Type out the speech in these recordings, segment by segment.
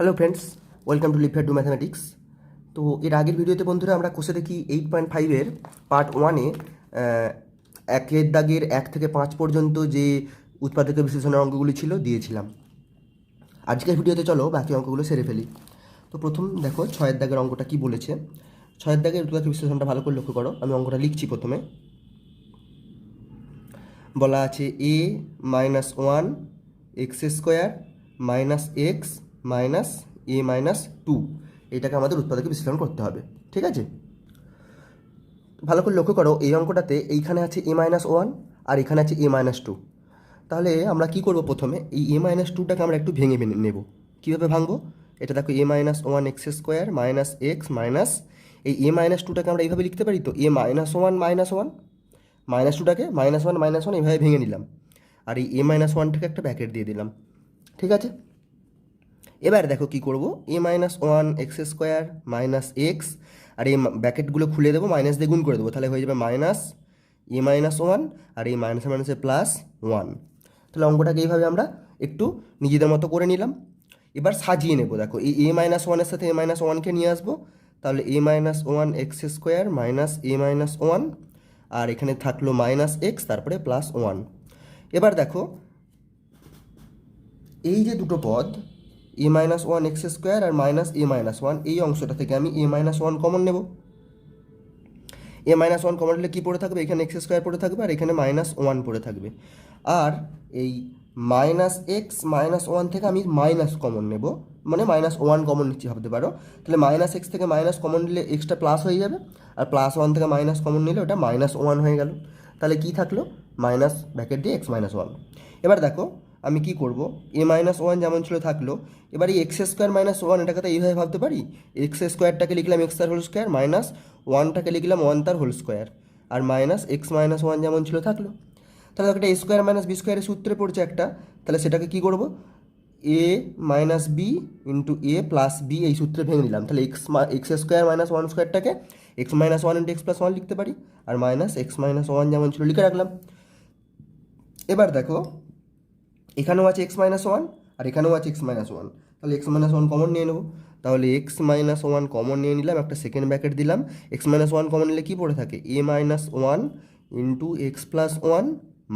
Hello friends welcome to লিফার to mathematics তো এর আগের ভিডিওতে বন্ধুরা আমরা কোষে দেখি এইট পয়েন্ট ফাইভের পার্ট ওয়ানে একের দাগের এক থেকে পাঁচ পর্যন্ত যে উৎপাদক বিশ্লেষণের অঙ্কগুলি ছিল দিয়েছিলাম। আজকের ভিডিওতে চলো বাকি অঙ্কগুলো সেরে ফেলি। তো প্রথম দেখো ছয়ের দাগের অঙ্কটা কি বলেছে? ছয়ের দাগের উৎপাদক বিশ্লেষণটা ভালো করে লক্ষ্য করো, আমি অঙ্কটা লিখছি প্রথমে। বলা আছে a minus one x square minus x minus a minus two. এটাকে আমাদের উৎপাদকে বিশ্লেষণ করতে হবে, ঠিক আছে? ভালো করে লক্ষ্য করো, এই অঙ্কটাতে এইখানে আছে এ মাইনাস ওয়ান আর এখানে আছে এ মাইনাস টু। তাহলে আমরা কি করব প্রথমে? এই এ মাইনাস টুটাকে আমরা একটু ভেঙে নেব। কীভাবে ভাঙবো? এটা দেখো a minus one x square minus x minus, এই এ মাইনাস টুটাকে আমরা এইভাবে লিখতে পারি তো? A minus one minus one, minus টুটাকে minus one minus one এইভাবে ভেঙে নিলাম। আর এই এ মাইনাস ওয়ানটাকে একটা ব্যাকেট দিয়ে দিলাম, ঠিক আছে? এবার দেখো কি করব? A minus one x square minus x আর এই ব্যাকেটগুলো খুলে দেবো মাইনাস দিয়ে গুণ করে দেবো, তাহলে হয়ে যাবে মাইনাস এ মাইনাস ওয়ান আর এই মাইনাস মাইনাসে প্লাস ওয়ান তাহলে অঙ্কটাকে এইভাবে আমরা একটু নিজেদের মতো করে নিলাম। এবার সাজিয়ে নেব, দেখো, এই এ মাইনাস ওয়ানের সাথে এ মাইনাস ওয়ানকে নিয়ে আসব, তাহলে a minus one x square minus a minus one আর এখানে থাকল মাইনাস এক্স তারপরে প্লাস ওয়ান এবার দেখো, এই যে দুটো পদ a minus one x square R minus A minus one এই অংশটা থেকে আমি এ মাইনাস ওয়ান কমন নেব। এ মাইনাস ওয়ান কমন নিলে কী পড়ে থাকবে? এখানে এক্স স্কোয়ার পড়ে থাকবে আর এখানে মাইনাস ওয়ান পড়ে থাকবে। আর এই মাইনাস এক্স মাইনাস ওয়ান থেকে আমি মাইনাস কমন নেব। মানে মাইনাস ওয়ান কমন নিচ্ছি, ভাবতে পারো? তাহলে মাইনাস এক্স থেকে মাইনাস কমন নিলে এক্সটা প্লাস হয়ে যাবে। আর প্লাস ওয়ান থেকে মাইনাস কমন নিলে ওটা মাইনাস ওয়ান হয়ে গেল। তাহলে কি থাকল? মাইনাস ব্র্যাকেট দিয়ে এক্স মাইনাস ওয়ান এবার দেখো আমি কি করব? এ মাইনাস ওয়ান যেমন ছিল থাকল। এবার এই এক্স স্কোয়ার মাইনাস ওয়ান এটাকে তো এইভাবে ভাবতে পারি? এক্স স্কোয়ারটাকে লিখলাম এক্স তার হোল স্কোয়ার মাইনাস ওয়ানটাকে লিখলাম ওয়ান তার হোল স্কোয়ার আর মাইনাস এক্স মাইনাস ওয়ান যেমন ছিল থাকল। তাহলে একটা স্কোয়ার মাইনাস বি স্কোয়ারের সূত্রে পড়ছে একটা। তাহলে সেটাকে কি করব? A minus b into a plus b এই সূত্রে ভেঙে নিলাম। তাহলে x x square minus one স্কোয়ারটাকে x minus one into x plus one লিখতে পারি। আর মাইনাস এক্স মাইনাস ওয়ান যেমন ছিল লিখে রাখলাম। এবার দেখো এখানেও আছে এক্স মাইনাস ওয়ান আর এখানেও আছে এক্স মাইনাস ওয়ান তাহলে এক্স মাইনাস ওয়ান কমন নিয়ে নেব। তাহলে এক্স মাইনাস ওয়ান কমন নিয়ে নিলাম, একটা সেকেন্ড ব্র্যাকেট দিলাম। এক্স মাইনাস ওয়ান কমন নিলে কী পড়ে থাকে? A minus one into x plus one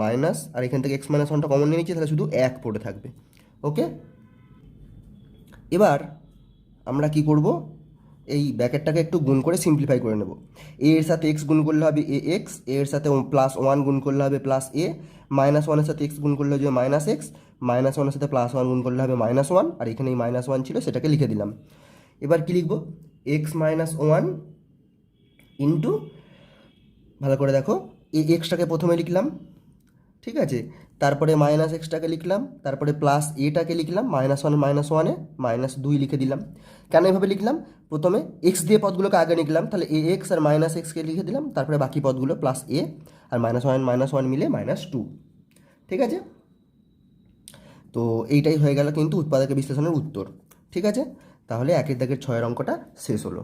minus আর এখান থেকে এক্স মাইনাস ওয়ানটা কমন নিয়ে নিচ্ছি, তাহলে শুধু এক পড়ে থাকবে। ওকে এবার আমরা কি করব? এই ব্যাকেটটাকে একটু গুণ করে সিম্পলিফাই করে নেব। এ এর সাথে এক্স গুণ করলে হবে এ এক্সের সাথে প্লাস ওয়ান গুণ করলে হবে প্লাস এ মাইনাস ওয়ানের সাথে এক্স গুণ করলে হবে মাইনাস এক্স মাইনাস ওয়ানের সাথে প্লাস ওয়ান গুণ করলে হবে মাইনাস ওয়ান আর এখানে এই মাইনাস ওয়ান ছিল, সেটাকে লিখে দিলাম। এবার কি লিখব? এক্স মাইনাস ওয়ান ইন্টু ভালো করে দেখো, এই এক্সটাকে প্রথমে লিখলাম ঠিক আছে? তারপরে মাইনাস এক্সটাকে লিখলাম, তারপরে প্লাস এটাকে লিখলাম মাইনাস ওয়ান মাইনাস ওয়ানে মাইনাস দুই লিখে দিলাম। কেন এভাবে লিখলাম? প্রথমে এক্স দিয়ে পদগুলোকে আগে লিখলাম, তাহলে এ এক্স আর মাইনাস এক্সকে লিখে দিলাম, তারপরে বাকি পদগুলো প্লাস এ আর মাইনাস ওয়ান মাইনাস ওয়ান মিলে মাইনাস টু ঠিক আছে? তো এইটাই হয়ে গেল কিন্তু উৎপাদকের বিশ্লেষণের উত্তর। ঠিক আছে? তাহলে একের দাগের ছয়ের অঙ্কটা শেষ হলো।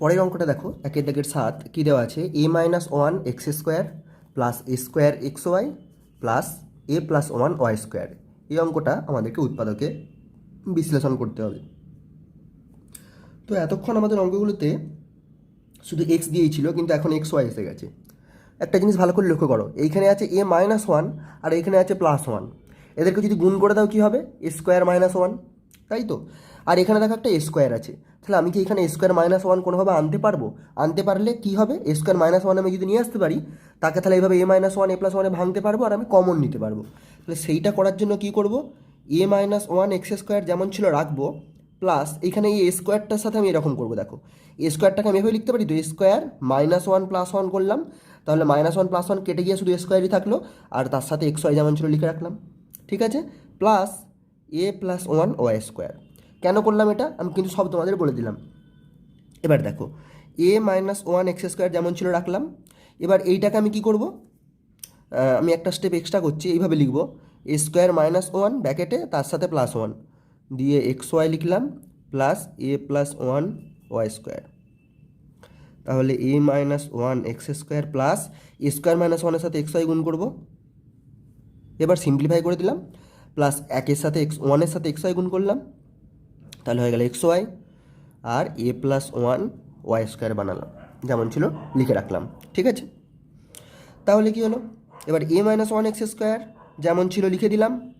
পরের অঙ্কটা দেখো, একের দাগের সাত, কী দেওয়া আছে? A minus one x square plus a square x y plus a plus one y square এই অঙ্কটা আমাদেরকে উৎপাদকে বিশ্লেষণ করতে হবে। তো এতক্ষণ আমাদের অঙ্কগুলোতে শুধু এক্স দিয়েই ছিল, কিন্তু এখন এক্স ওয়াই এসে গেছে। একটা জিনিস ভালো করে লক্ষ্য করো, এইখানে আছে এ মাইনাস ওয়ান আর এইখানে আছে প্লাস ওয়ান এদেরকে যদি গুণ করে দাও কী হবে? এ স্কোয়ার মাইনাস ওয়ান তাই তো? আর এখানে দেখো একটা এ স্কোয়ার আছে। তাহলে আমি কি এখানে স্কোয়ার মাইনাস ওয়ান কোনোভাবে আনতে পারব? আনতে পারলে কি হবে? স্কোয়ার মাইনাস ওয়ান আমি যদি নিয়ে আসতে পারি, তাকে তাহলে এইভাবে a minus one a plus ওয়ানে ভাঙতে পারব আর আমি কমন নিতে পারব। তাহলে সেইটা করার জন্য কি করব? A minus one x square যেমন ছিল রাখব প্লাস এখানে এই স্কোয়ারটার সাথে আমি এরকম করব, দেখো। এ স্কোয়ারটাকে আমি এভাবে লিখতে পারি তো square minus one plus one করলাম, তাহলে মাইনাস ওয়ান প্লাস ওয়ান কেটে গিয়ে শুধু স্কোয়ারই থাকল, আর তার সাথে এক্স ওয়াই যেমন ছিল লিখে রাখলাম। ঠিক আছে? Plus a plus one y square কেন করলাম এটা? আমি কিন্তু সব তোমাদের বলে দিলাম। এবার দেখো a minus one x square যেমন ছিল রাখলাম। এবার এইটাকে আমি কি করব? আমি একটা স্টেপ এক্সট্রা করছি, এইভাবে লিখব। এ স্কোয়ার মাইনাস ওয়ান ব্যাকেটে তার সাথে প্লাস ওয়ান দিয়ে এক্স ওয়াই লিখলাম plus a plus one y square তাহলে a minus one x square plus a square minus ওয়ানের সাথে এক্স ওয়াই গুণ করব। এবার সিম্পলিফাই করে দিলাম। প্লাস একের সাথে এক্স ওয়ানের সাথে এক্স ওয়াই গুণ করলাম। তাহলে হয়ে গেল x Y R a plus one y square বানালাম। যেমন ছিল, লিখে রাখলাম। ঠিক আছে? তাহলে কি হলো? এবার a minus one x square যেমন ছিল, লিখে দিলাম।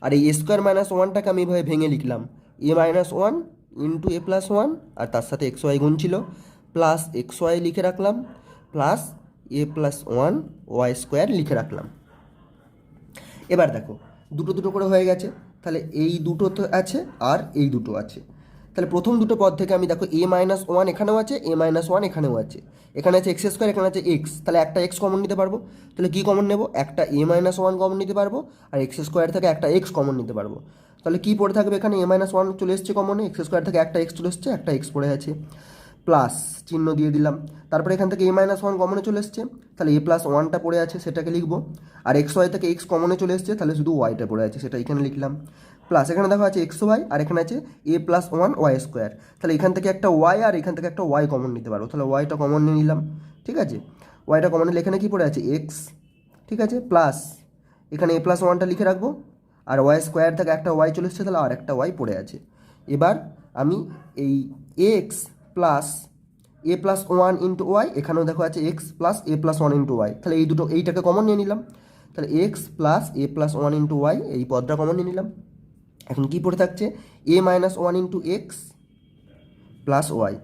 আর এই স্কোয়ার মাইনাস ওয়ানটাকে আমি এভাবে ভেঙে লিখলাম। A minus one into a plus one আর তার সাথে এক্স ওয়াই গুণ ছিল। প্লাস এক্স ওয়াই লিখে রাখলাম। Plus a plus one y square লিখে রাখলাম। এবার দেখো, দুটো দুটো করে হয়ে গেছে। তাহলে এই দুটো তো আছে আর এই দুটো আছে। তাহলে প্রথম দুটো পদ থেকে আমি দেখো এ মাইনাস ওয়ান এখানেও আছে এ মাইনাস ওয়ান এখানেও আছে। এখানে আছে এক্স স্কোয়ার এখানে আছে এক্স তাহলে একটা এক্স কমন নিতে পারব। তাহলে কী কমন নেব? একটা এ মাইনাস ওয়ান কমন নিতে পারব আর এক্স স্কোয়ার থেকে একটা এক্স কমন নিতে পারব। তাহলে কী পড়ে থাকবে এখানে? এ মাইনাস ওয়ান চলে এসছে কমনে এক্স স্কোয়ার থেকে একটা এক্স চলে এসছে, একটা এক্স পড়ে আছে। প্লাস চিহ্ন দিয়ে দিলাম। তারপরে এখান থেকে এ মাইনাস ওয়ান কমনে চলে এসছে। তাহলে এ প্লাস ওয়ানটা পড়ে আছে, সেটাকে লিখব। আর এক্স ওয়াই থেকে এক্স কমনে চলে এসছে, তাহলে শুধু ওয়াইটা পড়ে আছে, সেটা এখানে লিখলাম। প্লাস এখানে দেখো আছে এক্স ওয়াই আর এখানে আছে a plus one y square তাহলে এখান থেকে একটা ওয়াই আর এখান থেকে একটা ওয়াই কমন নিতে পারব তাহলে ওয়াইটা কমন নিয়ে নিলাম, ঠিক আছে? ওয়াইটা কমন নিলে এখানে কী পড়ে আছে? এক্স ঠিক আছে? প্লাস এখানে এ প্লাস ওয়ানটা লিখে রাখব। আর ওয়াই স্কোয়ার থেকে একটা ওয়াই চলে এসছে, তাহলে আর একটা ওয়াই পড়ে আছে। এবার আমি এই x plus a plus one into y এখানেও দেখো আছে x plus a plus one into y তাহলে এই দুটো, এইটাকে কমন নিয়ে নিলাম। তাহলে x plus a plus one into y এই পদটা কমন নিয়ে নিলাম। এখন কী পড়ে থাকছে? A minus one into x plus y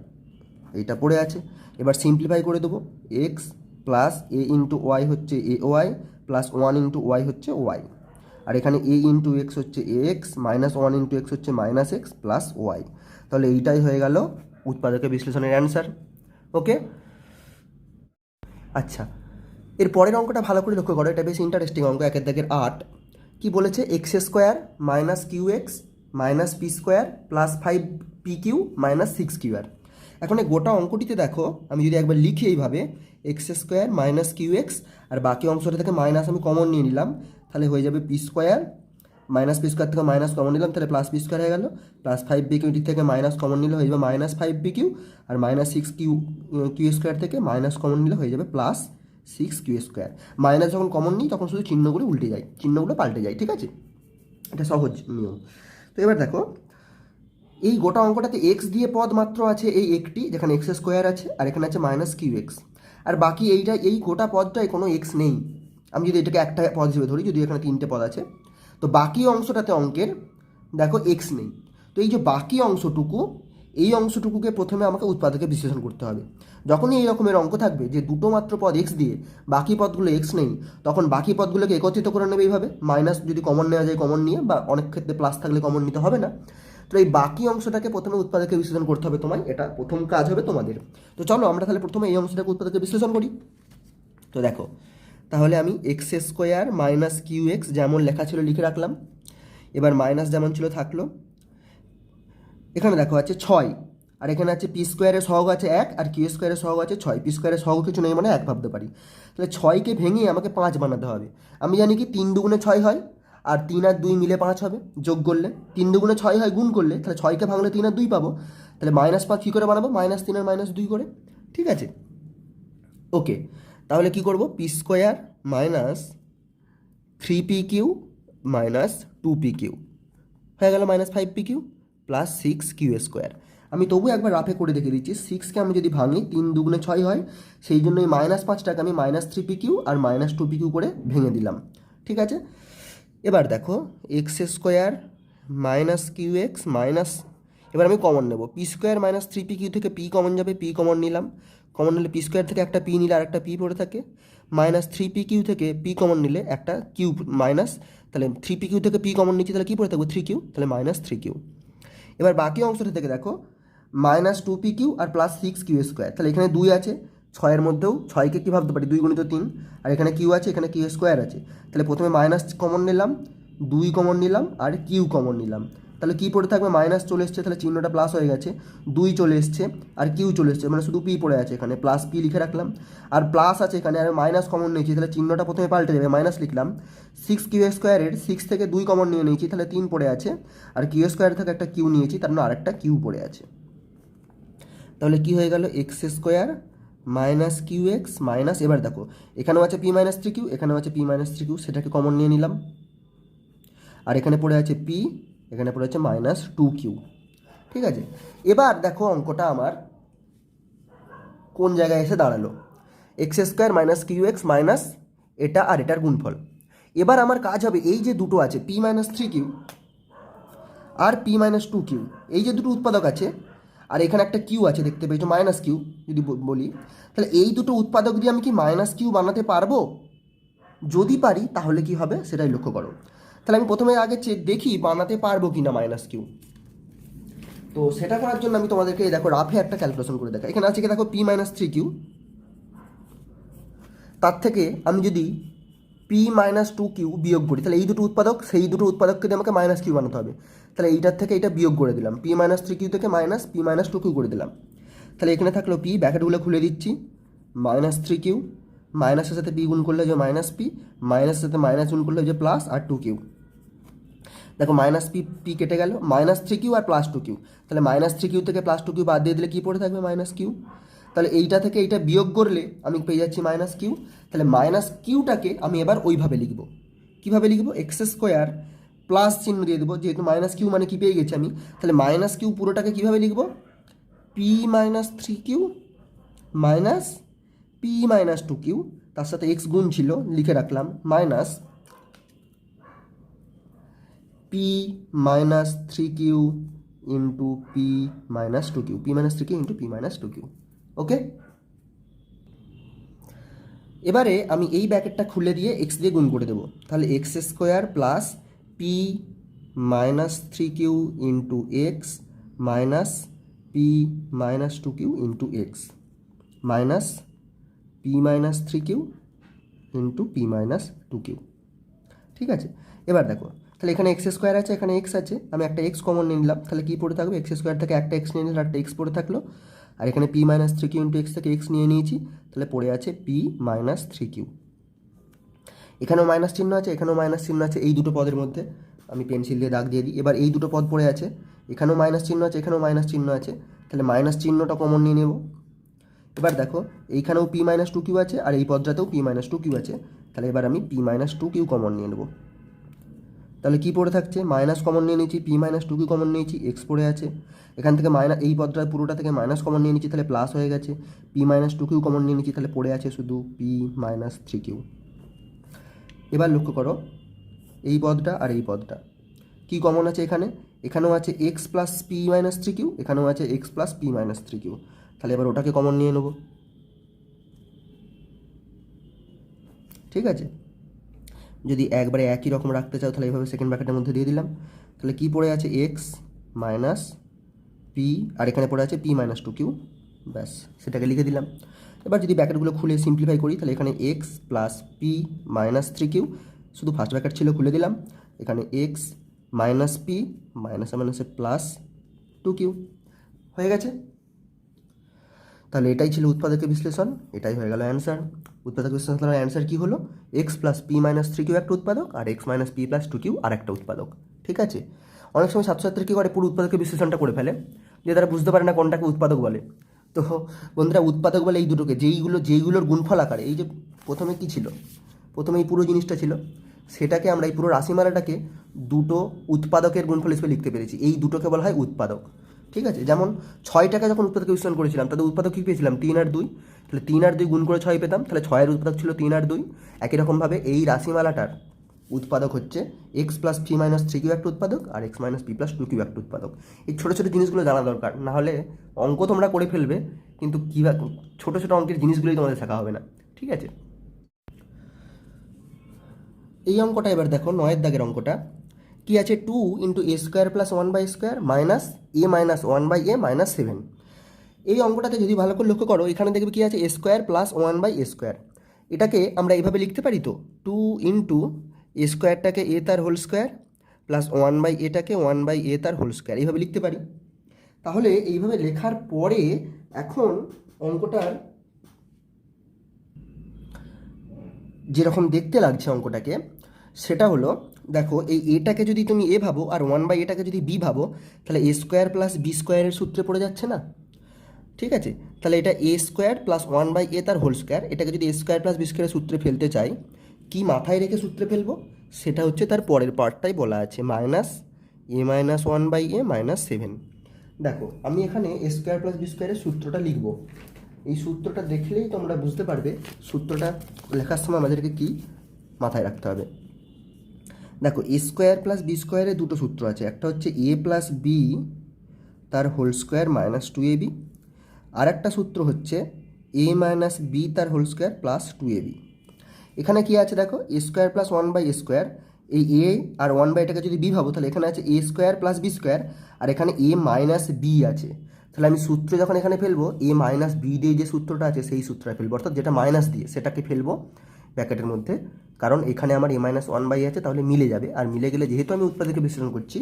এইটা পড়ে আছে। এবার সিম্পলিফাই করে দেবো। X plus a into y হচ্ছে a y plus one into y হচ্ছে ওয়াই আর এখানে এ ইন্টু এক্স হচ্ছে a x minus one into x হচ্ছে মাইনাস এক্স প্লাস ওয়াই তাহলে এইটাই হয়ে গেল উৎপাদকের বিশ্লেষণের অ্যান্সার ওকে আচ্ছা এর পরের অঙ্কটা ভালো করে লক্ষ্য করো, এটা বেশ ইন্টারেস্টিং অঙ্ক, একের দাগের আট। কি বলেছে? X square minus q x minus p square plus five p q minus six q আর এখন এই গোটা অঙ্কটিতে দেখো, আমি যদি একবার লিখি এইভাবে x square minus q x আর বাকি অংশটা থেকে মাইনাস আমি কমন নিয়ে নিলাম, তাহলে হয়ে যাবে p square minus p square থেকে মাইনাস কমন নিলাম, তাহলে প্লাস পি স্কোয়ার হয়ে গেল। প্লাস ফাইভ বি কিউ থেকে মাইনাস কমন নিলে হয়ে যাবে মাইনাস ফাইভ বি কিউ আর minus six q q square থেকে মাইনাস কমন নিলে হয়ে যাবে plus six q square minus যখন কমন নিই, তখন শুধু চিহ্নগুলো উল্টে যায়, চিহ্নগুলো পাল্টে যায়, ঠিক আছে? এটা সহজ নিয়ম। তো এবার দেখো, এই গোটা অঙ্কটাতে এক্স দিয়ে পদ মাত্র আছে এই একটি, যেখানে এক্স স্কোয়ার আছে, আর এখানে আছে মাইনাস কিউ এক্স আর বাকি এইটা, এই গোটা পদটায় কোনো এক্স নেই। আমি যদি এটাকে একটা পদ হিসেবে ধরি, যদি এখানে তিনটে পদ আছে তো বাকি অংশটাতে অঙ্কের, দেখো এক্স নেই। তো এই যে বাকি অংশটুকু, এই অংশটুকুকে প্রথমে আমাকে উৎপাদকে বিশ্লেষণ করতে হবে। যখনই এই রকমের অঙ্ক থাকবে, যে দুটো মাত্র পদ এক্স দিয়ে বাকি পদগুলো এক্স নেই, তখন বাকি পদগুলোকে একত্রিত করে নেবে এইভাবে। মাইনাস যদি কমন নেওয়া যায় কমন নিয়ে, বা অনেক ক্ষেত্রে প্লাস থাকলে কমন নিতে হবে না। তো এই বাকি অংশটাকে প্রথমে উৎপাদকে বিশ্লেষণ করতে হবে তোমায়, এটা প্রথম কাজ হবে তোমাদের। তো চলো আমরা তাহলে প্রথমে এই অংশটাকে উৎপাদকে বিশ্লেষণ করি। তো দেখো তাহলে আমি x square minus q x যেমন লেখা ছিল লিখে রাখলাম। এবার মাইনাস যেমন ছিল থাকল। এখানে দেখো আছে ছয়। আর এখানে আছে পি স্কোয়ারের সহগ আছে এক, আর কিউ স্কোয়ারের সহগ আছে ছয়। পি স্কোয়ারের সহগ কিছু নেই মানে এক ভাবতে পারি। তাহলে ছয়কে ভেঙে আমাকে পাঁচ বানাতে হবে। আমি জানি কি তিন দুগুণে ছয় হয়, আর তিন আর দুই মিলে পাঁচ হবে। যোগ করলে তিন দুগুণে ছয় হয় গুণ করলে, তাহলে ছয়কে ভাঙলে তিন আর দুই পাবো। তাহলে মাইনাস পাঁচ কী করে বানাবো? মাইনাস তিন আর মাইনাস দুই করে। ঠিক আছে? ওকে তাহলে কি করব? P square minus three p q minus two p q হয়ে গেল minus five p q plus six q square আমি তবু একবার রাফে করে দেখে দিচ্ছি। সিক্সকে আমি যদি ভাঙি, তিন দুগুণে ছয় হয়, সেই জন্য এই মাইনাস পাঁচটাকে আমি মাইনাস থ্রি পি কিউ আর মাইনাস টু পি কিউ করে ভেঙে দিলাম। ঠিক আছে? এবার দেখো x square minus q x minus এবার আমি কমন নেব। P square minus three p q থেকে পি কমন যাবে পি কমন নিলাম। কমন নিলে পি স্কোয়ার থেকে একটা পি নিলে আর একটা পি পড়ে থাকে মাইনাস থ্রি পি কিউ থেকে পি কমন নিলে একটা কিউ মাইনাস তাহলে থ্রি পি কিউ থেকে পি কমন নিচ্ছি তাহলে কী পড়ে থাকবে? থ্রি কিউ তাহলে মাইনাস থ্রি কিউ এবার বাকি অংশটা থেকে দেখো মাইনাস টু পি কিউ আর প্লাস সিক্স কিউ স্কোয়ার তাহলে এখানে দুই আছে, ছয়ের মধ্যেও ছয়কে কী ভাবতে পারি? দুই গুণিত তিন, আর এখানে কিউ আছে, এখানে কিউ স্কোয়ার আছে, তাহলে প্রথমে মাইনাস কমন নিলাম, দুই কমন নিলাম, আর কিউ কমন নিলাম। তাহলে কী পড়ে থাকবে? মাইনাস চলে এসছে, তাহলে চিহ্নটা প্লাস হয়ে গেছে। দুই চলে এসছে, আর কিউ চলে এসছে মানে শুধু পি পড়ে আছে এখানে প্লাস পি লিখে রাখলাম। আর প্লাস আছে এখানে, আর মাইনাস কমন নিয়েছি, তাহলে চিহ্নটা প্রথমে পাল্টে যাবে মাইনাস লিখলাম। সিক্স কিউ স্কোয়ারের সিক্স থেকে দুই কমন নিয়ে নিয়েছি, তাহলে তিন পড়ে আছে। আর কিউ স্কোয়ার থেকে একটা কিউ নিয়েছি, তার জন্য আরেকটা কিউ পড়ে আছে। তাহলে কি হয়ে গেল? X square minus q x minus এবার দেখো, এখানেও আছে পি মাইনাস থ্রি কিউ, এখানেও আছে পি মাইনাস থ্রি কিউ, সেটাকে কমন নিয়ে নিলাম। আর এখানে পড়ে আছে পি এখানে পড়ে আছে মাইনাস টু কিউ ঠিক আছে? এবার দেখো অঙ্কটা আমার কোন জায়গায় এসে দাঁড়াল? X square minus q x minus এটা আর এটার গুণফল। এবার আমার কাজ হবে এই যে দুটো আছে পি মাইনাস থ্রি কিউ আর পি মাইনাস টু কিউ এই যে দুটো উৎপাদক আছে, আর এখানে একটা কিউ আছে, দেখতে পেয়েছ মাইনাস কিউ যদি বলি। তাহলে এই দুটো উৎপাদক দিয়ে আমি কি মাইনাস কিউ বানাতে পারব? যদি পারি, তাহলে কি হবে? সেটাই লক্ষ্য করো। তাহলে আমি প্রথমে আগে দেখি বানাতে পারব কি না মাইনাস কিউ তো সেটা করার জন্য আমি তোমাদেরকে দেখো রাফে একটা ক্যালকুলেশন করে দেখা এখানে আছে কি দেখো পি মাইনাস থ্রি কিউ তার থেকে আমি যদি পি মাইনাস টু কিউ বিয়োগ করি, তাহলে এই দুটো উৎপাদক, সেই দুটো উৎপাদককে দিয়ে আমাকে মাইনাস কিউ বানাতে হবে। তাহলে এইটার থেকে এটা বিয়োগ করে দিলাম। পি মাইনাস থ্রি কিউ থেকে minus p minus two q করে দিলাম। তাহলে এখানে থাকল পি ব্যাকেটগুলো খুলে দিচ্ছি। মাইনাস থ্রি কিউ মাইনাসের সাথে পি গুণ করলে যে মাইনাস পি মাইনাসের সাথে মাইনাস গুণ করলে যে প্লাস আর টু কিউ দেখো মাইনাস পি পি কেটে গেল মাইনাস থ্রি কিউ আর প্লাস টু কিউ তাহলে মাইনাস থ্রি কিউ থেকে প্লাস টু কিউ বাদ দিয়ে দিলে কী পড়ে থাকবে মাইনাস কিউ তাহলে এইটা থেকে এইটা বিয়োগ করলে আমি পেয়ে যাচ্ছি মাইনাস কিউ তাহলে মাইনাস কিউটাকে আমি এবার ওইভাবে লিখব। কীভাবে লিখব? এক্স স্কোয়ার প্লাস চিহ্ন দিয়ে দেবো, যেহেতু মাইনাস কিউ মানে কি পেয়ে গেছি আমি। তাহলে মাইনাস কিউ পুরোটাকে কীভাবে লিখব? P minus three q minus p minus two q তার সাথে এক্স গুণ ছিল, লিখে রাখলাম minus p minus three q into p minus two q p minus three q into p minus two q okay এবারে আমি এই ব্যাকেটটা খুলে দিয়ে এক্স দিয়ে গুণ করে দেবো। তাহলে x square plus p minus three q into x minus p minus two q into x minus p minus three q into p minus two q ঠিক আছে? এবার দেখো তাহলে এখানে এক্স স্কোয়ার আছে, এখানে এক্স আছে। আমি একটা এক্স কমন নিয়ে নিলাম। তাহলে কী পড়ে থাকবে? এক্স স্কোয়ার থেকে একটা এক্স নিয়ে নিলে একটা এক্স পড়ে থাকল। আর এখানে p minus three q into x থেকে এক্স নিয়ে নিয়েছি। তাহলে পড়ে আছে পি মাইনাস থ্রি কিউ এখানেও মাইনাস চিহ্ন আছে, এখানেও মাইনাস চিহ্ন আছে, এই দুটো পদের মধ্যে। আমি পেন্সিল দিয়ে দাগ দিয়ে দিই। এবার এই দুটো পদ পড়ে আছে। এখানেও মাইনাস চিহ্ন আছে, এখানেও মাইনাস চিহ্ন আছে। তাহলে মাইনাস চিহ্নটা কমন নিয়ে নেব। এবার দেখো, এইখানেও পি মাইনাস টু কিউ আছে, আর এই পদটাতেও পি মাইনাস টু কিউ আছে। তাহলে এবার আমি p minus two q common নিয়ে নেব। তাহলে কী পড়ে থাকছে? মাইনাস কমন নিয়ে নিয়েছি p minus two q common নিয়েছি এক্স পড়ে আছে। এখান থেকে মাইনাস এই পদটা পুরোটা থেকে মাইনাস কমন নিয়ে নিচ্ছি তাহলে প্লাস হয়ে গেছে। P minus two q common নিয়ে নিচ্ছি তাহলে পড়ে আছে শুধু পি মাইনাস থ্রি কিউ এবার লক্ষ্য করো, এই পদটা আর এই পদটা। কি কমন আছে এখানে? এখানেও আছে x plus p minus three q এখানেও আছে x plus p minus three q তাহলে এবার ওটাকে কমন নিয়ে নেব। ঠিক আছে? যদি একবারে একই রকম রাখতে চাও, তাহলে এইভাবে সেকেন্ড ব্র্যাকেটের মধ্যে দিয়ে দিলাম। তাহলে কি পড়ে আছে? এক্স মাইনাস পি আর এখানে পড়ে আছে পি মাইনাস টু কিউ ব্যাস, সেটাকে লিখে দিলাম। এবার যদি ব্র্যাকেটগুলো খুলে সিম্পলিফাই করি, তাহলে এখানে x plus p minus three q শুধু ফার্স্ট ব্র্যাকেট ছিল, খুলে দিলাম। এখানে এক্স মাইনাস পি মাইনাস মাইনাসে প্লাস টু কিউ হয়ে গেছে? তাহলে এটাই ছিল উৎপাদকের বিশ্লেষণ, এটাই হয়ে গেল অ্যান্সার উৎপাদক বিশ্লেষণ তাহলে অ্যান্সার কী হলো? X plus p minus three q একটা উৎপাদক আর x minus p plus two q আর একটা উৎপাদক, ঠিক আছে? অনেক সময় ছাত্রছাত্রী কী করে? পুরো উৎপাদকের বিশ্লেষণটা করে ফেলে, যে তারা বুঝতে পারে না কোনটাকে উৎপাদক বলে। তো বন্ধুরা, উৎপাদক বলে এই দুটোকে, যেইগুলো, যেইগুলোর গুণফল আকারে, এই যে প্রথমে কী ছিল? প্রথমে এই পুরো জিনিসটা ছিল, সেটাকে আমরা এই পুরো রাশিমালাটাকে দুটো উৎপাদকের গুণফল হিসেবে লিখতে পেরেছি। এই দুটোকে বলা হয় উৎপাদক। ঠিক আছে? যেমন ছয় টাকা যখন উৎপাদক বিশ্লেষণ করেছিলাম, তাদের উৎপাদক কী পেয়েছিলাম? তিন আর দুই। তাহলে তিন আর দুই গুণ করে ছয় পেতাম, তাহলে ছয়ের উৎপাদক ছিল তিন আর দুই। একই রকমভাবে এই রাশিমালাটার উৎপাদক হচ্ছে x plus three minus three q একটা উৎপাদক আর x minus p plus two q একটা উৎপাদক। এই ছোটো ছোটো জিনিসগুলো জানা দরকার নাহলে অঙ্ক তোমরা করে ফেলবে, কিন্তু কীভাবে ছোটো ছোটো অঙ্কের জিনিসগুলোই তোমাদের শেখা হবে না, ঠিক আছে? এই অঙ্কটা এবার দেখো, নয়ের দাগের অঙ্কটা। কি আছে two into a square plus one by square minus a minus one by a minus seven এই অঙ্কটাতে যদি ভালো করে লক্ষ্য করো, এখানে দেখবে কি আছে? A square plus one by a square এটাকে আমরা এইভাবে লিখতে পারি তো? টু ইন্টু এ স্কোয়ারটাকে এ তার whole square plus one by এটাকে ওয়ান বাই এ তার হোল স্কোয়ার এইভাবে লিখতে পারি। তাহলে এইভাবে লেখার পরে এখন অঙ্কটার যেরকম দেখতে লাগছে অঙ্কটাকে, সেটা হলো দেখো, এই এটাকে যদি তুমি এ ভাবো আর ওয়ান বাই এটাকে যদি বি ভাবো, তাহলে এ স্কোয়ার প্লাস বি স্কোয়ারের সূত্রে পড়ে যাচ্ছে না? ঠিক আছে? তাহলে এটা a square plus one by a তার হোল স্কোয়ার এটাকে যদি এ স্কোয়ার প্লাস বি স্কোয়ারের সূত্রে ফেলতে চাই, কি মাথায় রেখে সূত্রে ফেলব? সেটা হচ্ছে তার পরের পার্টটাই বলা আছে minus a minus one by a minus seven দেখো, আমি এখানে এ স্কোয়ার প্লাস বি স্কোয়ারের সূত্রটা লিখব। এই সূত্রটা দেখলেই তোমরা বুঝতে পারবে সূত্রটা লেখার সময় আমাদেরকে কি মাথায় রাখতে হবে। দেখো এ স্কোয়ার প্লাস বি স্কোয়ারে দুটো সূত্র আছে। একটা হচ্ছে এ প্লাস বি তার whole square minus two a b আর একটা সূত্র হচ্ছে এ মাইনাস বি তার whole square plus two a b এখানে কি আছে দেখো? A square plus one by a square এই এ আর ওয়ান বাই এটাকে যদি বি ভাবো, তাহলে এখানে আছে a square plus b square আর এখানে এ মাইনাস বি আছে। তাহলে আমি সূত্র যখন এখানে ফেলব এ মাইনাস বি দিয়ে যে সূত্রটা আছে, সেই সূত্রটা ফেলব। অর্থাৎ যেটা মাইনাস দিয়ে, সেটাকে ফেলব ব্যাকেটের মধ্যে। কারণ এখানে আমার এ মাইনাস ওয়ান বাই আছে, তাহলে মিলে যাবে। আর মিলে গেলে যেহেতু আমি উৎপাদকে বিশ্লেষণ করছি,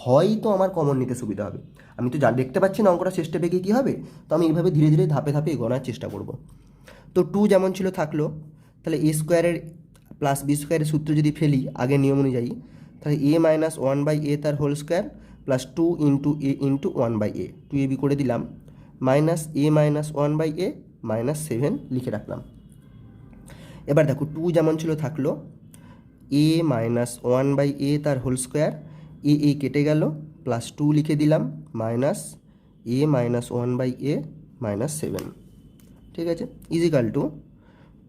হয়তো আমার কমন নিতে সুবিধা হবে। আমি তো যা দেখতে পাচ্ছি না অঙ্কটা শেষ স্টেপে গিয়ে কী হবে, তো আমি এইভাবে ধীরে ধীরে ধাপে ধাপে এগোনোর চেষ্টা করব। তো টু যেমন ছিল থাকল, তাহলে এ স্কোয়ারের প্লাস বি স্কোয়ারের সূত্র যদি ফেলি, আগের নিয়ম অনুযায়ী, তাহলে a minus one by a তার whole square plus two into a into one by a two a b করে দিলাম minus a minus one by a minus seven লিখে রাখলাম। এবার দেখো টু যেমন ছিল থাকল a minus one by a তার হোল স্কোয়ার এ এ কেটে গেল প্লাস টু লিখে দিলাম minus a minus one by a minus seven ঠিক আছে? ইজিক্যাল টু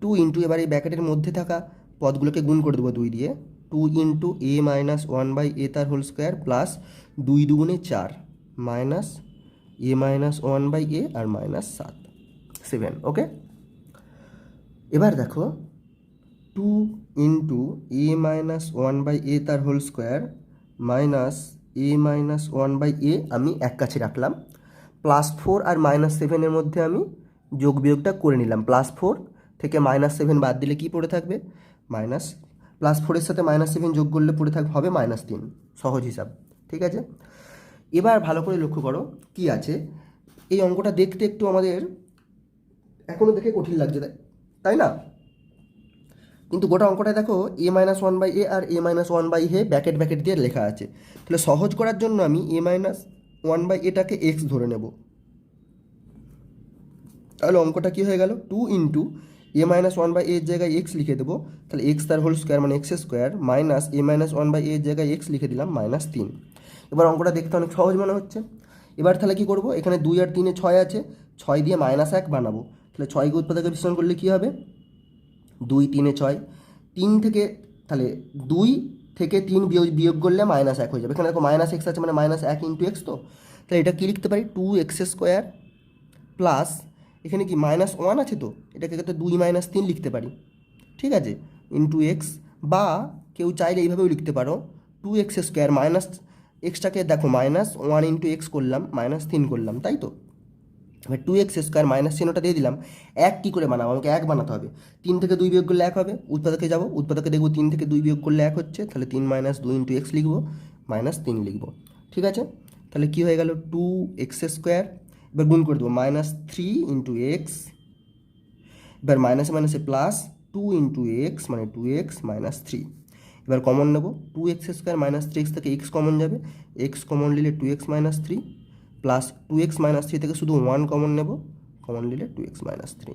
টু ইন্টু এবার এই ব্যাকেটের মধ্যে থাকা পদগুলোকে গুণ করে দেবো দুই দিয়ে two into a minus one by a তার হোল স্কোয়ার প্লাস দুই দুগুণে চার minus a minus one by a R minus সাত সেভেন ওকে এবার দেখো two into a minus one by a তার whole square minus a minus one by a আমি এক কাছে রাখলাম প্লাস ফোর আর মাইনাস সেভেনের মধ্যে আমি যোগ বিয়োগটা করে নিলাম। প্লাস ফোর থেকে মাইনাস সেভেন বাদ দিলে কি পড়ে থাকবে? মাইনাস প্লাস ফোরের সাথে মাইনাস সেভেন যোগ করলে পড়ে থাকবে হবে মাইনাস তিন, সহজ হিসাব, ঠিক আছে? এবার ভালো করে লক্ষ্য করো কি আছে। এই অঙ্কটা দেখতে একটু আমাদের এখনও দেখে কঠিন লাগছে তাই না? কিন্তু গোটা অঙ্কটা দেখো a minus one by a R a minus one by হে ব্যাকেট ব্যাকেট দিয়ে লেখা আছে। তাহলে সহজ করার জন্য আমি এ মাইনাস ওয়ান বাই এটাকে এক্স ধরে নেব। তাহলে অঙ্কটা কী হয়ে গেল? Two into a minus one by এর জায়গায় এক্স লিখে দেবো। তাহলে এক্স তার হোল স্কোয়ার মানে x square minus a minus one by এর জায়গায় এক্স লিখে দিলাম মাইনাস তিন এবার অঙ্কটা দেখতে অনেক সহজ মনে হচ্ছে। এবার তাহলে কী করব? এখানে দুই আর তিনে ছয় আছে। ছয় দিয়ে মাইনাস এক বানাবো। তাহলে ছয়কে উৎপাদকে বিশ্লেষণ করলে কী হবে? দুই তিনে ছয়। তিন থেকে, তাহলে দুই থেকে তিন বিয়োগ বিয়োগ করলে মাইনাস এক হয়ে যাবে। এখানে দেখো মাইনাস এক্স আছে মানে মাইনাস এক ইন্টু এক্স তো। তাহলে এটা কী লিখতে পারি? টু এক্স স্কোয়ার প্লাস এখানে কি মাইনাস ওয়ান আছে তো? এটাকে ক্ষেত্রে দুই মাইনাস তিন লিখতে পারি। ঠিক আছে? ইন্টু এক্স বা কেউ চাইলে এইভাবেও লিখতে পারো। টু এক্স স্কোয়ার মাইনাস এক্সটাকে দেখো মাইনাস ওয়ান ইন্টু এক্স করলাম মাইনাস তিন করলাম, তাই তো? এবার টু এক্স স্কোয়ার মাইনাস চিহ্নটা দিয়ে দিলাম। এক কী করে বানাবো? আমাকে এক বানাতে হবে। তিন থেকে দুই বিয়োগ করলে এক হবে। উৎপাদকে যাব। উৎপাদকে দেখব তিন থেকে দুই বিয়োগ করলে এক হচ্ছে। তাহলে তিন মাইনাস দুই ইন্টু এক্স লিখব। মাইনাস তিন লিখব। ঠিক আছে? তাহলে কী হয়ে গেল? টু এক্স স্কোয়ার এবার গুণ করে দেবো। মাইনাস থ্রি ইন্টু এক্স এবার মাইনাসে মাইনাসে প্লাস টু ইন্টু এক্স মানে টু এক্স মাইনাস থ্রি এবার কমন নেব। Two x square minus three x থেকে এক্স কমন যাবে। এক্স কমন নিলে two x minus three plus two x minus three থেকে শুধু ওয়ান কমন নেব। কমন নিলে টু এক্স মাইনাস থ্রি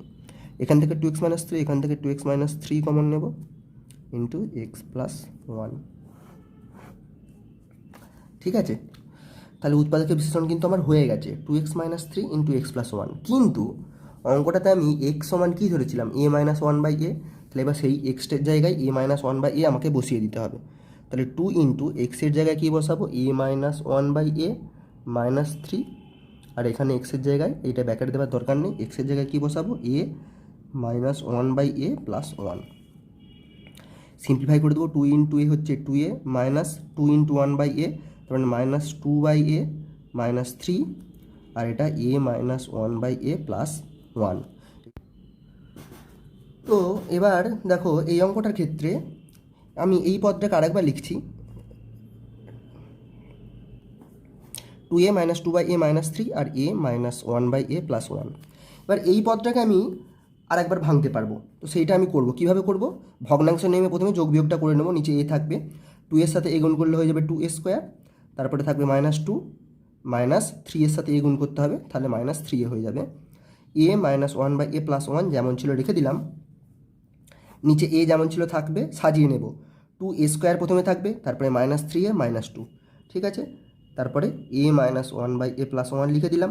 এখান থেকে টু এক্স মাইনাস থ্রি এখান থেকে two x minus three common নেব। ইন্টু এক্স প্লাস ওয়ান ঠিক আছে? তাহলে উৎপাদকের বিশ্লেষণ কিন্তু আমার হয়ে গেছে। Two x minus three into x plus one কিন্তু অঙ্কটাতে আমি এক্স সমান কী ধরেছিলাম? A minus one by a তাহলে এবার সেই এক্সটের জায়গায় a minus one by a আমাকে বসিয়ে দিতে হবে। তাহলে টু ইন্টু এক্সের জায়গায় কী বসাবো? A minus one by a minus three আর এখানে এক্সের জায়গায় এইটা ব্যাকেট দেওয়ার দরকার নেই এক্সের জায়গায় কী বসাবো? A minus one by a plus one simplify করে দেবো টু ইন্টু এ হচ্ছে two a minus two into one by a তার minus two by a minus three আর এটা a minus one by a plus one তো এবার দেখো এই অঙ্কটার ক্ষেত্রে আমি এই পদটাকে আরেকবার লিখছি। Two a minus two by a minus three R a minus one by a plus one এবার এই পদটাকে আমি আরেকবার ভাঙতে পারব। তো সেইটা আমি করব। কীভাবে করব? ভগ্নাংশ নেমে প্রথমে যোগ বিয়োগটা করে নেব, নিচে এ থাকবে। টু এর সাথে এ গুণ করলে হয়ে যাবে টু এ স্কোয়ার তারপরে থাকবে মাইনাস টু মাইনাস থ্রি এর সাথে এ গুণ করতে হবে, তাহলে মাইনাস থ্রি এ হয়ে যাবে। A minus one by a plus one যেমন ছিল রেখে দিলাম। নিচে এ যেমন ছিল থাকবে, সাজিয়ে নেব। টু এ স্কোয়ার প্রথমে থাকবে, তারপরে minus three a minus two ঠিক আছে? তারপরে a minus one by a plus one লিখে দিলাম।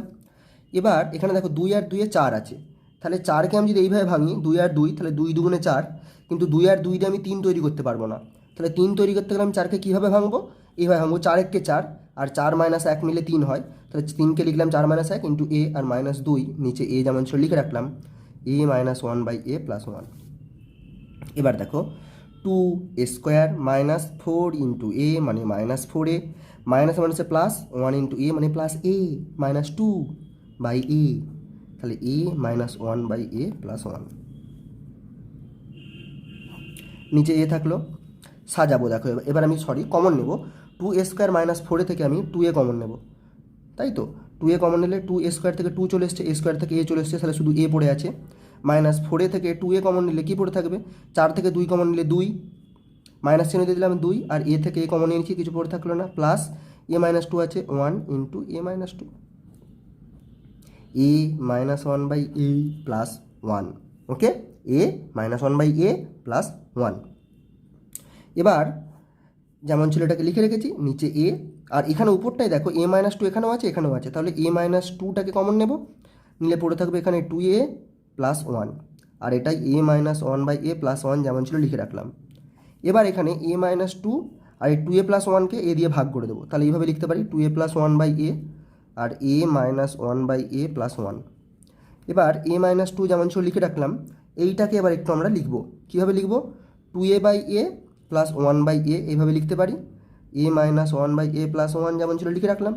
এবার এখানে দেখো দুই আর দুইয়ে চার আছে। তাহলে চারকে আমি যদি এইভাবে ভাঙি, দুই আর দুই, তাহলে দুই দুগুণে চার, কিন্তু দুই আর দুই দিয়ে আমি তিন তৈরি করতে পারব না। তাহলে তিন তৈরি করতে গেলে আমি চারকে কীভাবে ভাঙবো? এইভাবে ভাঙবো চার এককে চার, আর চার মাইনাস এক মিলে তিন হয়। তাহলে তিনকে লিখলাম চার মাইনাস এক ইন্টু এ আর মাইনাস দুই, নিচে এ যেমন ছিল লিখে রাখলাম a minus one by a plus one এবার দেখো two square minus four into a মানে মাইনাস ফোর এ মাইনাস মাইনাসে প্লাস ওয়ান ইন্টু এ মানে plus a minus two by a তাহলে a minus one by a plus one নিচে a থাকল, সাজাবো, দেখো, এবার- আমি সরি কমন নেব। টু এ স্কোয়ার মাইনাস ফোরে থেকে আমি টু এ কমন নেব। তাই তো? টু এ কমন নিলে টু এ স্কোয়ার থেকে টু চলে এসছে এ স্কোয়ার থেকে এ চলে এসছে, তাহলে শুধু এ পড়ে আছে। মাইনাস ফোরে থেকে টু এ কমন নিলে কী পড়ে থাকবে? চার থেকে দুই কমন নিলে দুই মাইনাস চিহ্ন দিয়ে দিলাম দুই, আর এ থেকে এ কমন নিয়েছি কিছু পড়ে থাকল না প্লাস এ মাইনাস টু আছে one into a minus two a minus one by a plus one okay a minus one by a plus one এবার, যেমন ছিল এটাকে লিখে রেখেছি, নিচে এ আর এখানে উপরটাই দেখো এ মাইনাস টু এখানেও আছে এখানেও আছে। তাহলে এ মাইনাস টুটাকে কমন নেব, নিলে পড়ে থাকবে এখানে টু এ প্লাস ওয়ান আর এটাই a minus one by a plus one যেমন ছিল, লিখে রাখলাম। এবার এখানে এ মাইনাস টু আর এই টু এ প্লাস ওয়ানকে এ দিয়ে ভাগ করে দেবো। তাহলে এইভাবে লিখতে পারি two a plus one by a R a minus one by a plus one এবার এ মাইনাস টু যেমন ছিল লিখে রাখলাম, এইটাকে এবার একটু আমরা লিখব। কীভাবে লিখব? Two a by a plus one by a এইভাবে লিখতে পারি। A minus one by a plus one যেমন ছিল লিখে রাখলাম।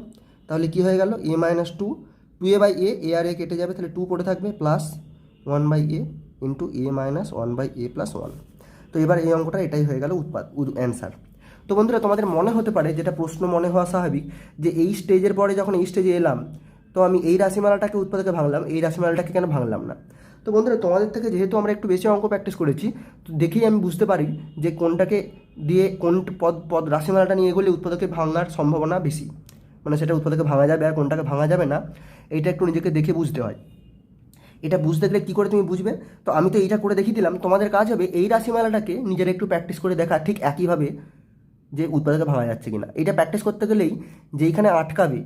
তাহলে কী হয়ে গেল? A minus two two a by a a R a কেটে যাবে, তাহলে টু পড়ে থাকবে plus one by a into a minus one by a plus one তো এবার এই অঙ্কটা এটাই হয়ে গেল উৎপাদ অ্যান্সার তো বন্ধুরা, তোমাদের মনে হতে পারে, যেটা প্রশ্ন মনে হওয়া স্বাভাবিক, যে এই স্টেজের পরে যখন এই স্টেজে এলাম, তো আমি এই রাশিমালাটাকে উৎপাদকে ভাঙলাম, এই রাশিমালাটাকে কেন ভাঙলাম না? তো বন্ধুরা, তোমাদের থেকে যেহেতু আমরা একটু বেশি অঙ্ক প্র্যাকটিস করেছি, তো দেখেই আমি বুঝতে পারি যে কোনটাকে দিয়ে, কোন পদ পদ, রাশিমালাটা নিয়ে গেলে উৎপাদকে ভাঙার সম্ভাবনা বেশি। মানে সেটা উৎপাদকে ভাঙা যাবে আর কোনটাকে ভাঙা যাবে না, এইটা একটু নিজেকে দেখে বুঝতে হয়। এটা বুঝতে গেলে কী করে তুমি বুঝবে? তো আমি তো এইটা করে দেখিয়ে দিলাম, তোমাদের কাজ হবে এই রাশিমালাটাকে নিজের একটু প্র্যাকটিস করে দেখা ঠিক একইভাবে যে উৎপাদকে ভাঙা যাচ্ছে কিনা। এটা প্র্যাকটিস করতে গেলেই যেইখানে আটকাবে,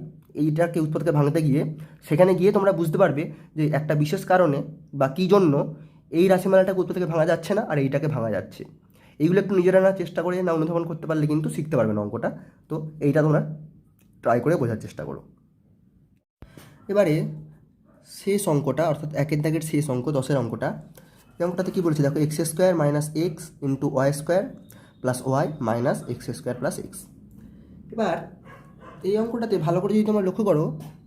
এইটাকে উৎপাদকে ভাঙতে গিয়ে সেখানে গিয়ে তোমরা বুঝতে পারবে যে একটা বিশেষ কারণে বা কী জন্য এই রাশিমালাটাকে উৎপাদকে ভাঙা যাচ্ছে না আর এইটাকে ভাঙা যাচ্ছে। এইগুলো একটু নিজেরা না চেষ্টা করে, না অনুধাবন করতে পারলে কিন্তু শিখতে পারবে না অঙ্কটা। তো এইটা তোমরা ট্রাই করে বোঝার চেষ্টা করো। এবারে শেষ অঙ্কটা, অর্থাৎ একের দাগের শেষ অঙ্ক, দশের অঙ্কটা, এই অঙ্কটাতে কী বলেছে? দেখো x square minus x into y square plus y minus x square plus x এবার, এই অঙ্কটাতে ভালো করে যদি তোমরা লক্ষ্য করো,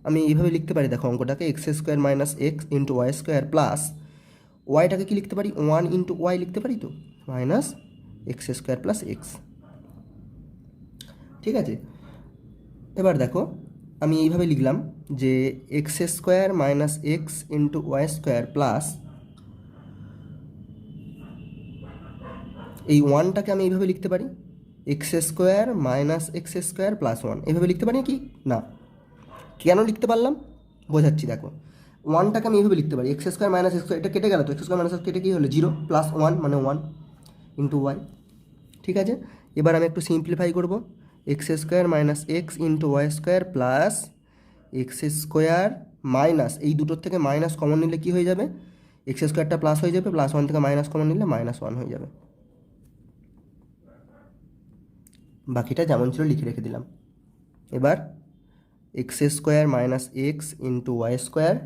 আমি এইভাবে লিখতে পারি। দেখো, অঙ্কটাকে x square minus x into y square plus ওয়াইটাকে কি লিখতে পারি? ওয়ান ইন্টু ওয়াই লিখতে পারি তো? Minus x square plus x ঠিক আছে? এবার দেখো, আমি এইভাবে লিখলাম। যে x square minus x into y square plus এই ওয়ানটাকে আমি এইভাবে লিখতে পারি? X square minus x square plus one. এইভাবে লিখতে পারি কি? না। কেন লিখতে পারলাম? বোঝাচ্ছি, দেখো। ওয়ানটাকে আমি এইভাবে লিখতে পারি। এক্স স্কোয়ার মাইনাস এক্স এটা কেটে গেল তো? এক্স স্কোয়ার মাইনাস কেটে কী হলো? জিরো প্লাস ওয়ান মানে ওয়ান ইন্টু ওয়াই। ঠিক আছে? এবার আমি একটু সিম্পলিফাই করব। X square minus x into y square plus x square minus, এই দুটোর থেকে মাইনাস কমন নিলে কী হয়ে যাবে? এক্স স্কোয়ারটা প্লাস হয়ে যাবে প্লাস ওয়ান থেকে মাইনাস কমন নিলে মাইনাস ওয়ান হয়ে যাবে। বাকিটা যেমন ছিল লিখে রেখে দিলাম। এবার x square minus x into y square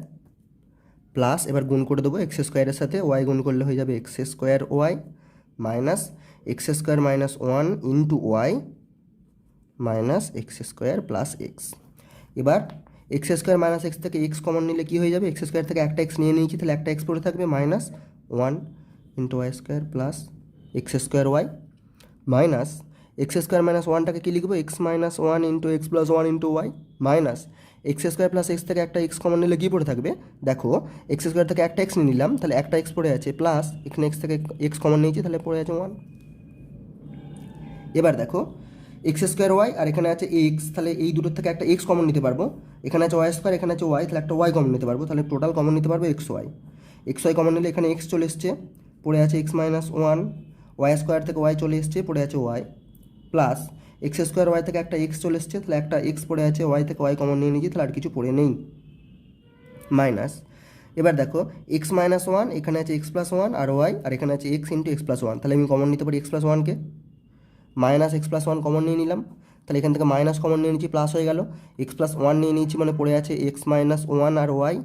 plus এবার গুণ করে দেবো এক্স স্কোয়ারের সাথে, ওয়াই গুণ করলে হয়ে যাবে x square y minus x square minus one into y minus x square plus x. এবার এক্স স্কোয়ার মাইনাস এক্স থেকে এক্স কমন নিলে কী হয়ে যাবে? এক্স স্কোয়ার থেকে একটা এক্স নিয়ে নিয়েছি, তাহলে একটা এক্স পড়ে থাকবে minus one into y square plus x square y minus x square minus ওয়ানটাকে কী লিখব? X minus one into x plus one into y minus x square plus x থেকে একটা এক্স কমন নিলে কী পড়ে থাকবে? দেখো এক্স স্কোয়ার থেকে একটা এক্স নিয়ে নিলাম, তাহলে একটা এক্স পড়ে আছে প্লাস এখানে এক্স থেকে এক্স কমন নিয়েছি, তাহলে পড়ে আছে ওয়ান এবার দেখো এক্স স্কোয়ার ওয়াই আর এখানে আছে এক্স তাহলে এই দুটোর থেকে একটা এক্স কমন নিতে পারব। এখানে আছে ওয়াই স্কোয়ার এখানে আছে ওয়াই তাহলে একটা ওয়াই কমন নিতে পারব। তাহলে টোটাল কমন নিতে পারব x y x y common নিলে এখানে এক্স চলে এসছে, পড়ে আছে x minus one y square থেকে ওয়াই চলে এসছে, পড়ে আছে y plus x square y থেকে একটা এক্স চলে এসছে, তাহলে একটা এক্স পড়ে আছে ওয়াই থেকে ওয়াই কমন নিয়ে নিয়েছি, তাহলে আর কিছু পড়ে নেই। মাইনাস এবার দেখো এক্স মাইনাস ওয়ান এখানে আছে এক্স প্লাস ওয়ান আর ওয়াই আর এখানে আছে x into x plus one তাহলে আমি কমন নিতে পারি এক্স প্লাস ওয়ানকে minus x plus one common নিয়ে নিলাম। তাহলে এখান থেকে মাইনাস কমন নিয়ে নিচ্ছি প্লাস হয়ে গেল। এক্স প্লাস ওয়ান নিয়ে নিয়েছি মানে পড়ে আছে এক্স মাইনাস ওয়ান আর ওয়াই।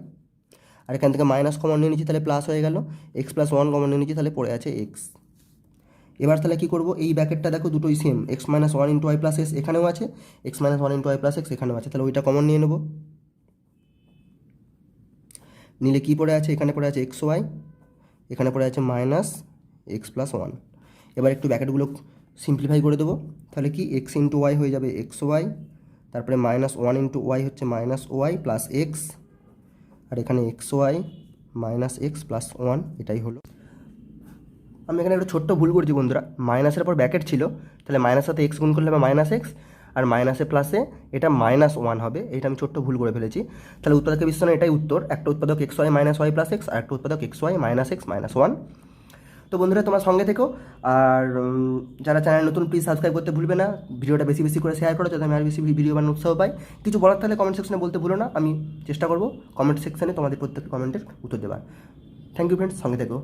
আর এখান থেকে মাইনাস কমন নিয়ে নিচ্ছি, তাহলে প্লাস হয়ে গেল। এক্স প্লাস ওয়ান কমন নিয়ে নিচ্ছি, তাহলে পড়ে আছে এক্স। এবার তাহলে কী করব? এই ব্যাকেটটা দেখো দুটোই same x minus one into y plus x এখানেও আছে, x minus one into y plus x এখানেও আছে। তাহলে ওইটা কমন নিয়ে নেব। নিলে কী পড়ে আছে? এখানে পড়ে আছে এক্স ওয়াই, এখানে পড়ে আছে মাইনাস এক্স প্লাস ওয়ান। এবার একটু ব্যাকেটগুলো সিম্পলিফাই করে দেবো। তাহলে কি? এক্স ইন্টু ওয়াই হয়ে যাবে এক্স ওয়াই তারপরে মাইনাস ওয়ান ইন্টু ওয়াই হচ্ছে মাইনাস ওয়াই প্লাস এক্স আর এখানে x y minus x plus one এটাই হলো। আমি এখানে একটা ছোট্ট ভুল করছি বন্ধুরা। মাইনাসের পর ব্যাকেট ছিল, তাহলে মাইনাস সাথে এক্স গুণ করলে হবে মাইনাস এক্স আর মাইনাসে প্লাসে এটা মাইনাস ওয়ান হবে। এটা আমি ছোট্ট ভুল করে ফেলেছি। তাহলে উৎপাদকের বিস্তারণ এটাই উত্তর। একটা উৎপাদক x y minus y plus x আর একটা উৎপাদক x y minus x minus one তো বন্ধুরা, তোমার সঙ্গে থেকো। আর যারা চ্যানেল নতুন প্লিজ সাবস্ক্রাইব করতে ভুলবে না। ভিডিওটা বেশি বেশি করে শেয়ার করো, যাতে আমি আর বেশি ভিডিও বানানোর উৎসাহ পাই। কিছু বলার তাহলে কমেন্ট সেকশনে বলতে ভুলো না। আমি চেষ্টা করব কমেন্ট সেকশনে তোমাদের প্রত্যেকটা কমেন্টের উত্তর দেওয়ার থ্যাংক ইউ ফ্রেন্ডস সঙ্গে থেকো।